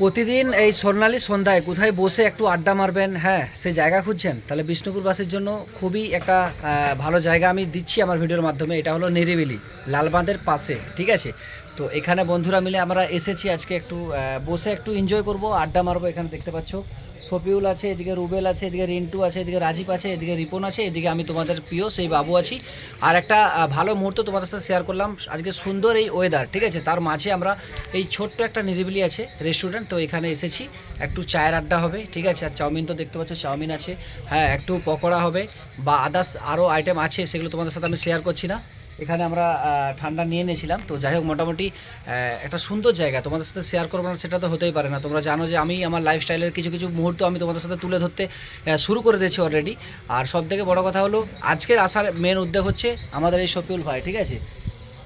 প্রতিদিন এই স্বর্ণালী সন্ধ্যায় কোথায় বসে একটু আড্ডা মারবেন হ্যাঁ সেই জায়গা খুঁজছেন, তাহলে বিষ্ণুপুর বাসের জন্য খুবই একটা ভালো জায়গা আমি দিচ্ছি আমার ভিডিওর মাধ্যমে, এটা হলো নিরিবিলি, লালবাঁধের পাশে, ঠিক আছে? তো এখানে বন্ধুরা মিলে আমরা এসেছি আজকে একটু বসে একটু এনজয় করব, আড্ডা মারবো এখানে দেখতে পাচ্ছ। সপিউল আছে, এদিকে রুবেল আছে, এদিকে রিন্টু আছে, এদিকে রাজীব আছে, এদিকে রিপন আছে, এদিকে আমি তোমাদের প্রিয়, সেই বাবু আছি। আর একটা ভালো মুহূর্ত তোমাদের সাথে শেয়ার করলাম, আজকে সুন্দর এই ওয়েদার ঠিক আছে? তার মাঝে আমরা এই ছোট্ট একটা নিরিবিলি আছে রেস্টুরেন্ট তো এখানে এসেছি। একটু চায়ের আড্ডা হবে, ঠিক আছে? আর চাউমিন তো দেখতে পাচ্ছ, চাউমিন আছে। হ্যাঁ একটু পকোড়া হবে, বা আদার্স আরও আইটেম আছে, সেগুলো তোমাদের সাথে আমি শেয়ার করছি না। এখানে আমরা ঠান্ডা নিয়ে নিয়েছিলাম। তো যাই হোক মোটামুটি একটা সুন্দর জায়গা। তোমাদের সাথে শেয়ার করব না সেটা তো হতেই পারে না। তোমরা জানো যে আমি আমার লাইফস্টাইলের কিছু কিছু মুহূর্ত আমি তোমাদের সাথে তুলে ধরতে শুরু করে দিয়েছি অলরেডি আর সব থেকে বড়ো কথা হলো আজকের আসার মেন উদ্যোগ হচ্ছে আমাদের এই শফিউল ভাই ঠিক আছে?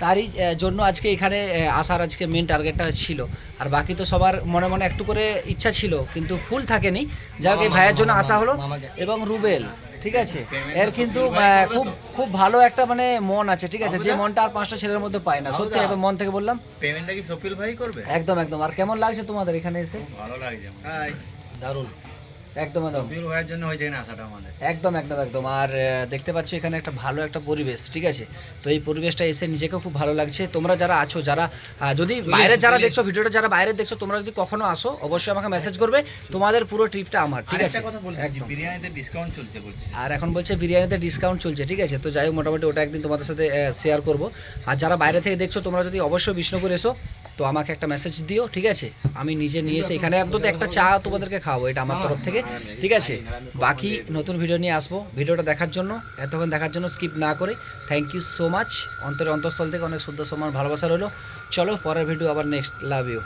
তারই জন্য আজকে এখানে আসার আজকে মেন টার্গেটটা ছিল। আর বাকি তো সবার মনে মনে একটু করে ইচ্ছা ছিল কিন্তু ফুল থাকেনি। যাক এই ভাইয়ের জন্য আসা হলো এবং রুবেল। ঠিক আছে? এর কিন্তু আহ, খুব খুব ভালো একটা মানে মন আছে ঠিক আছে? যে মনটা আর পাঁচটা ছেলের মধ্যে পায় না। সত্যি একদম মন থেকে বললাম। পেমেন্টটা কি সফিল ভাই করবে? একদম একদম। আর কেমন লাগছে তোমাদের এখানে এসে? ভালো লাগছে হাই দারুণ। একদম একদম। ভাইয়ের জন্য না আসাটা আমাদের। একদম একদম একদম। আর দেখতে পাচ্ছ এখানে একটা ভালো একটা পরিবেশ ঠিক আছে? তো এই পরিবেশটা এসে নিজেকে খুব ভালো লাগছে। তোমরা যারা আছো যারা যদি বাইরে যারা দেখছ ভিডিওটা যারা বাইরে দেখছ তোমরা যদি কখনো আসো অবশ্যই আমাকে মেসেজ করবে। তোমাদের পুরো ট্রিপটা আমার ঠিক আছে? কথা বলছি একদম। বিরিয়ানিতে ডিসকাউন্ট চলছে বলছে। আর এখন বলছে বিরিয়ানিতে ডিসকাউন্ট চলছে ঠিক আছে? তো যাই হোক মোটামুটি ওটা একদিন তোমাদের সাথে শেয়ার করব। আর যারা বাইরে থেকে দেখছ তোমরা যদি অবশ্যই বিষ্ণুপুর এসো তো আমাকে একটা মেসেজ দিও, ঠিক আছে? আমি নিজে নিয়ে এসে এখানে একদম একটা চা তোমাদেরকে খাওয়াবো, এটা আমার তরফ থেকে, ঠিক আছে? বাকি নতুন ভিডিও নিয়ে আসব। ভিডিওটা দেখার জন্য, এতক্ষণ দেখার জন্য স্কিপ না করে থ্যাংক ইউ সো মাচ অন্তরের অন্তঃস্থল থেকে অনেক শুদ্ধ সম্মান, ভালোবাসা রইল। চলো, পরের ভিডিও আবার নেক্সট লাভ ইউ